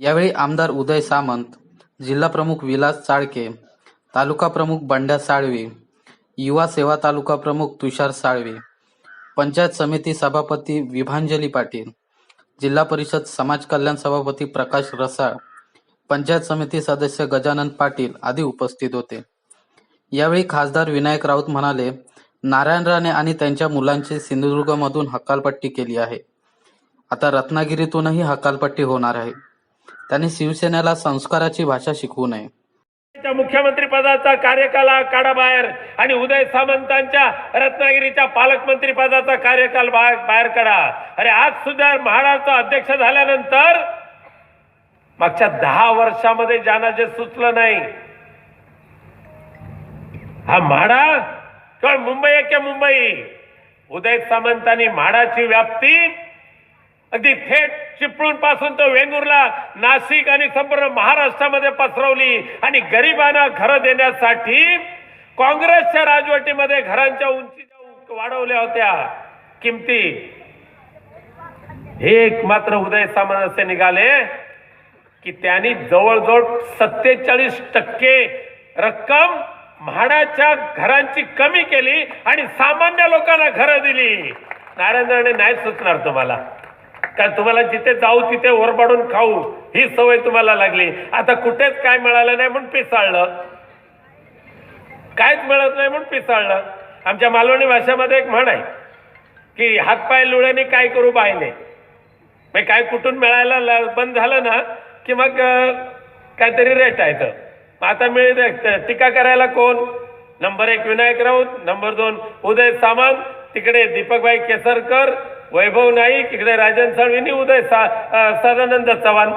यावेळी आमदार उदय सामंत जिल्हाप्रमुख विलास चाळके तालुका प्रमुख बंड्या साळवी युवा सेवा तालुका प्रमुख तुषार साळवी पंचायत समिती सभापती विभांजली पाटील जिल्हा परिषद समाज कल्याण सभापती प्रकाश रसाळ पंचायत समिती सदस्य गजानन पाटील आदी उपस्थित होते. यावेळी खासदार विनायक राऊत म्हणाले नारायण राणे आणि त्यांच्या मुलांची सिंधुदुर्गमधून हकालपट्टी केली आहे. आता रत्नागिरीतूनही हकालपट्टी होणार आहे. त्यांनी शिवसेनेला संस्काराची भाषा शिकवू नये. त्या मुख्यमंत्री पदाचा कार्यकाल हा काढा बाहेर आणि उदय सामंतांच्या रत्नागिरीच्या पालकमंत्री पदाचा कार्यकाल बाहेर बाहेर काढा. अरे आज सुद्धा महाराष्ट्र अध्यक्ष झाल्यानंतर मागच्या दहा वर्षामध्ये ज्यांना जे सुचलं नाही. हा म्हाडा किंवा मुंबई आहे की मुंबई. उदय सामंतांनी म्हाडाची व्याप्ती अगदी थेट चिपळूणपासून तो वेंगुर्ला नाशिक आणि संपूर्ण महाराष्ट्रामध्ये पसरवली. आणि गरिबांना घरं देण्यासाठी काँग्रेसच्या राजवटीमध्ये घरांच्या उंची वाढवल्या होत्या. किमती? हे एक मात्र उदय सामंत असे निघाले की त्यांनी जवळजवळ सत्तेचाळीस टक्के रक्कम म्हाडाच्या घरांची कमी केली आणि सामान्य लोकांना घरं दिली. नारायण राणे नाही सुचणार तुम्हाला. कारण तुम्हाला जिथे जाऊ तिथे ओरबाडून खाऊ ही सवय तुम्हाला लागली. आता कुठेच काय मिळालं नाही म्हणून पिसाळलं. काहीच मिळत नाही म्हणून पिसाळलं. आमच्या मालवणी भाषेमध्ये एक म्हण आहे की हातपाय लुळ्याने काय करू बायने? मग काय कुठून मिळायला ल- बंद झालं ना की मग काहीतरी रेट आहे तर आता मिळते टीका करायला कोण? नंबर एक विनायक राऊत नंबर दोन उदय सामंत तिकडे दीपकभाई केसरकर वैभव नाईक इकडे राजन साळवीनी उदय सा सदानंद चव्हाण.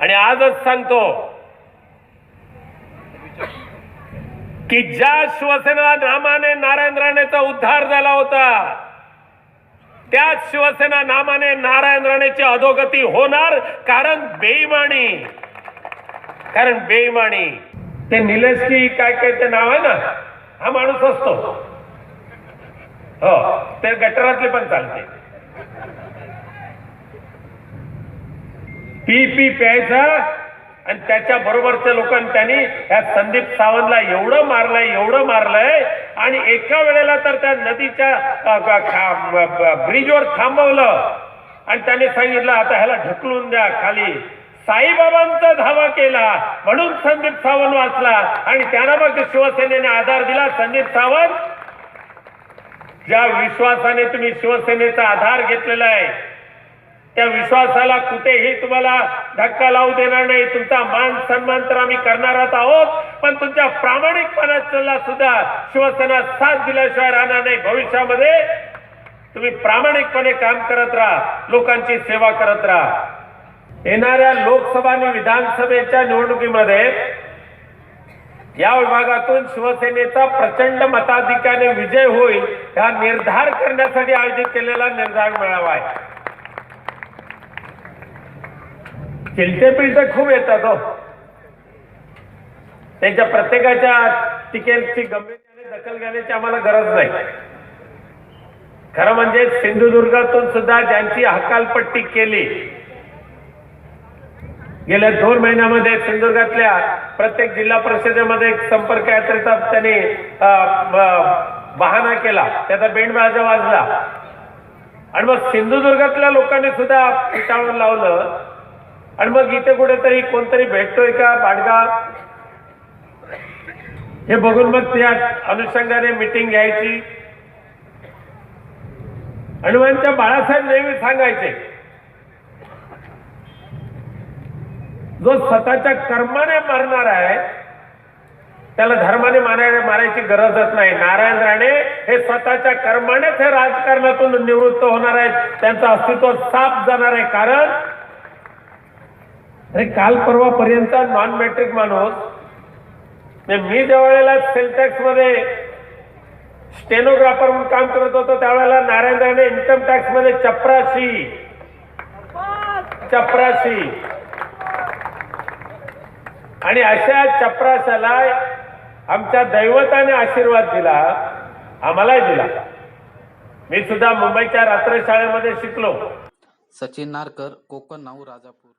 आणि आजच सांगतो की ज्या शिवसेना नामाने नारायण राणेचा उद्धार झाला होता त्याच शिवसेना नामाने नारायण राणेची अधोगती होणार कारण बेईमानी. कारण बेईमानी. ते निलेश की काय काय ते नाव आहे ना हा माणूस असतो. हो ते गटरातले पण चालते. पी पी प्यायचा आणि त्याच्या बरोबरच्या लोकांनी त्यांनी ह्या संदीप सावंतला एवढं मारलंय एवढं मारलंय आणि एका वेळेला तर त्या नदीच्या ब्रिजवर थांबवलं. आणि त्याने सांगितलं आता ह्याला ढकलून द्या खाली. साईबाबांचा धावा केला. म्हणून संदीप सावंत वाचला आणि त्यांना मग शिवसेनेने आधार दिला. संदीप सावंत ज्या विश्वासाने तुम्ही शिवसेनेचा आधार घेतलेला आहे त्या विश्वासाला कुठेही तुम्हाला धक्का लावू देणार नाही. तुमचा मान सन्मान तर आम्ही करणारच आहोत पण तुमच्या प्रामाणिकपणाला सुद्धा शिवसेना साथ दिल्याशिवाय राहणार नाही. भविष्यामध्ये तुम्ही प्रामाणिकपणे काम करत राहा लोकांची सेवा करत राहा. येणाऱ्या लोकसभा आणि विधानसभेच्या निवडणुकीमध्ये या विभागातून शिवसेनेचा प्रचंड मताधिक्याने विजय होईल हा निर्धार करण्यासाठी आयोजित केलेला निर्धार मेळावा आहे. चिलटे पिलटे खूप येतात हो. त्यांच्या प्रत्येकाच्या टिकेलची गंभीरतेने दखल घेण्याची आम्हाला गरज नाही. खरं म्हणजे सिंधुदुर्गातून सुद्धा ज्यांची हकालपट्टी केली गेल्या दोन महिन्यामध्ये सिंधुदुर्गातल्या प्रत्येक जिल्हा परिषदेमध्ये एक संपर्क यात्रेचा त्यांनी बहाना केला. त्याचा बेंड बाजा वाजला. आणि मग सिंधुदुर्गातल्या लोकांनी सुद्धा पिटाळून लावलं. आणि मग इथे कुठेतरी कोणतरी भेटतोय का बाडगा हे बघून मग त्या अनुषंगाने मिटिंग घ्यायची. आणि मग त्या बाळासाहेब नेहमी सांगायचे जो स्वतःच्या कर्माने मरणार आहे त्याला धर्माने मारायला मारायची गरजच नाही. नारायण राणे हे स्वतःच्या कर्मानेच हे राजकारणातून निवृत्त होणार आहेत. त्यांचं अस्तित्व साफ जाणार आहे. कारण अरे काल परवापर्यंत नॉन मॅट्रिक माणूस म्हणजे मी ज्या वेळेला सेल मध्ये स्टेनोग्राफर म्हणून काम करत होतो त्यावेळेला नारायण राणे इन्कम टॅक्समध्ये चपराशी चपराशी. आणि अशा चपराशाला आमच्या दैवताने आशीर्वाद दिला आम्हालाही दिला. मी सुद्धा मुंबईच्या रात्रशाळेमध्ये शिकलो. सचिन नारकर कोकण नाऊ राजापूर.